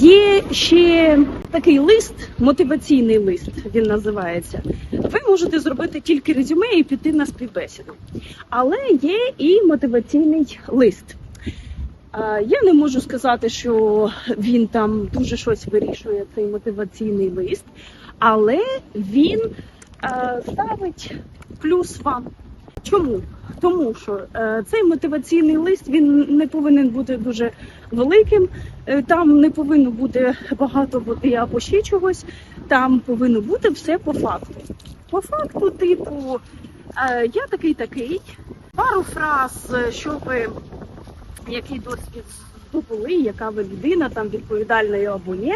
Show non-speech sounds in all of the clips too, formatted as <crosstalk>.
Є ще такий лист, мотиваційний лист. Він називається. Ви можете зробити тільки резюме і піти на співбесіду. Але є і мотиваційний лист. Я не можу сказати, що він там дуже щось вирішує, цей мотиваційний лист, але він ставить плюс вам. Чому? Тому що е, цей мотиваційний лист він не повинен бути дуже великим, е, там не повинно бути багато води або ще чогось. Там повинно бути все по факту. По факту, типу, е, я такий такий, пару фраз, е, що ви який досвід здобули, яка ви людина, там відповідальна або ні.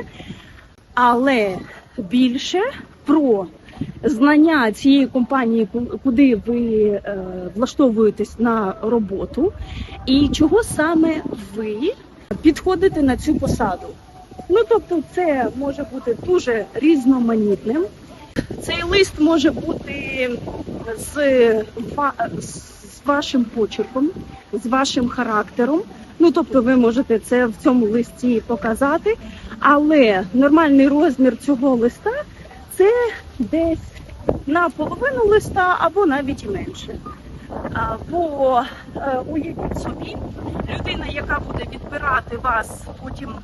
Але більше про знання цієї компанії, куди ви влаштовуєтесь на роботу, і чого саме ви підходите на цю посаду. Ну тобто, це може бути дуже різноманітним. Цей лист може бути з, з вашим почерком, з вашим характером. Ну тобто, ви можете це в цьому листі показати, але нормальний розмір цього листа це десь на половину листа або навіть менше. Бо е, уявіть собі, людина, яка буде відбирати вас потім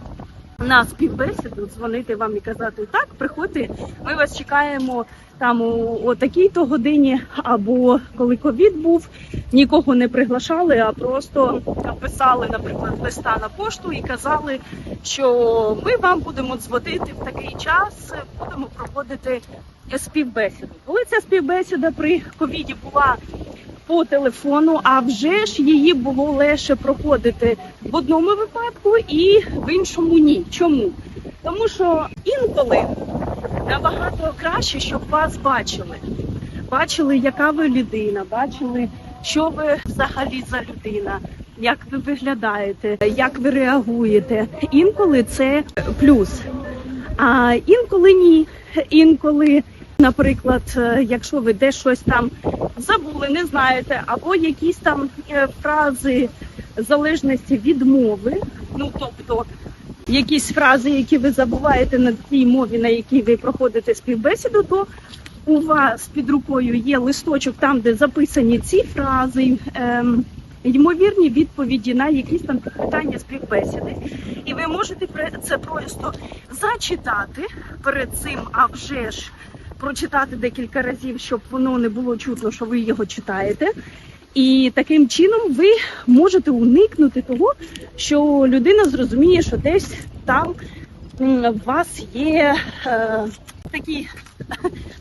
на співбесіду, дзвонити вам і казати, так, приходьте, ми вас чекаємо там у, такій-то годині, або коли ковід був, нікого не приглашали, а просто писали, наприклад, листа на пошту і казали, що ми вам будемо дзвонити в такий час, будемо проводити співбесіду. Коли ця співбесіда при ковіді була по телефону, а вже ж її було легше проходити в одному випадку і в іншому ні. Чому? Тому що інколи набагато краще, щоб вас бачили. Бачили, яка ви людина, бачили, що ви взагалі за людина, як ви виглядаєте, як ви реагуєте. Інколи це плюс, а інколи ні. Інколи, наприклад, е, якщо ви десь щось там забули, не знаєте, або якісь там е, фрази залежності від мови, ну тобто якісь фрази, які ви забуваєте на тій мові, на якій ви проходите співбесіду, то у вас під рукою є листочок, там де записані ці фрази. Ем, Ймовірні відповіді на якісь там питання співбесіди, і ви можете це просто зачитати перед цим, а вже ж прочитати декілька разів, щоб воно не було чутно, що ви його читаєте. І таким чином ви можете уникнути того, що людина зрозуміє, що десь там у вас є е, такі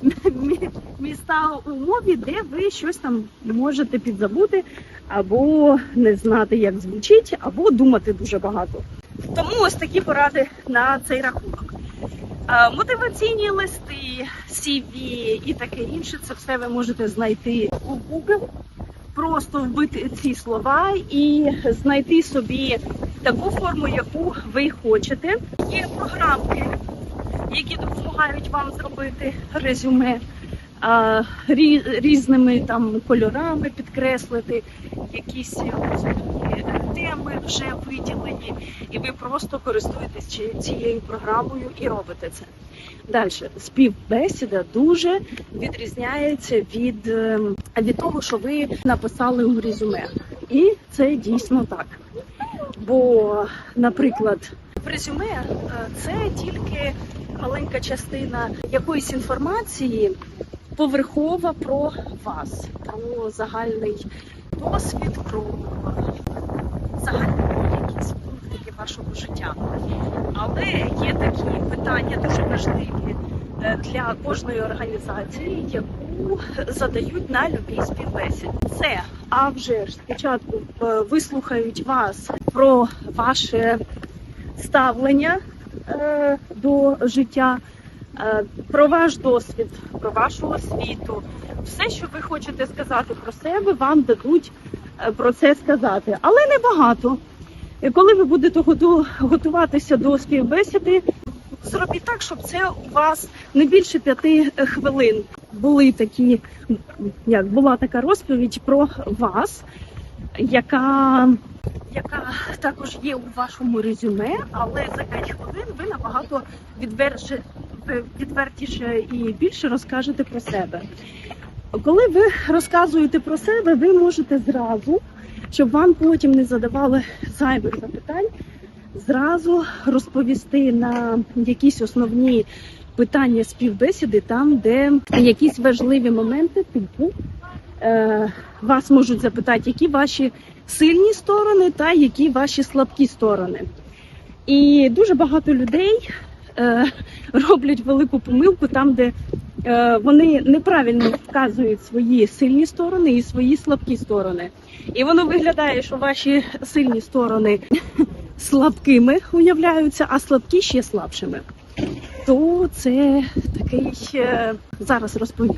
<laughs> міста у мові, де ви щось там можете підзабути, або не знати, як звучить, або думати дуже багато. Тому ось такі поради на цей рахунок. Мотиваційні листи, CV і таке інше, це все ви можете знайти у Google. Просто вбити ці слова і знайти собі таку форму, яку ви хочете. Є програмки, які допомагають вам зробити резюме різними там кольорами підкреслити, якісь теми вже виділені, і ви просто користуєтесь цією програмою і робите це. Далі співбесіда дуже відрізняється від, ем, від того, що ви написали у резюме. І це дійсно так. Бо, наприклад, в резюме е, це тільки маленька частина якоїсь інформації поверхова про вас, про загальний досвід, про загальні якісь пунктики вашого життя. Але є такі питання дуже важливі е, для кожної організації, яку задають на любій співбесіді. Це а вже ж спочатку е, вислухають вас про ваше ставлення е, до життя, про ваш досвід, про вашу освіту. Все, що ви хочете сказати про себе, вам дадуть про це сказати, але не багато. Коли ви будете готуватися до співбесіди, зробіть так, щоб це у вас не більше п'яти е, хвилин. Були такі, як була така розповідь про вас, яка, яка також є у вашому резюме, але за 5 хвилин ви набагато відвертіше і більше розкажете про себе. Коли ви розказуєте про себе, ви можете зразу, щоб вам потім не задавали зайвих запитань, зразу розповісти на якісь основні питання співбесіди, там, де якісь важливі моменти, типу е, вас можуть запитати, які ваші сильні сторони та які ваші слабкі сторони. І дуже багато людей е, роблять велику помилку там, де вони неправильно вказують свої сильні сторони і свої слабкі сторони. І воно виглядає, що ваші сильні сторони слабкими уявляються, а слабкі ще слабшими. То це такий е, зараз розповім.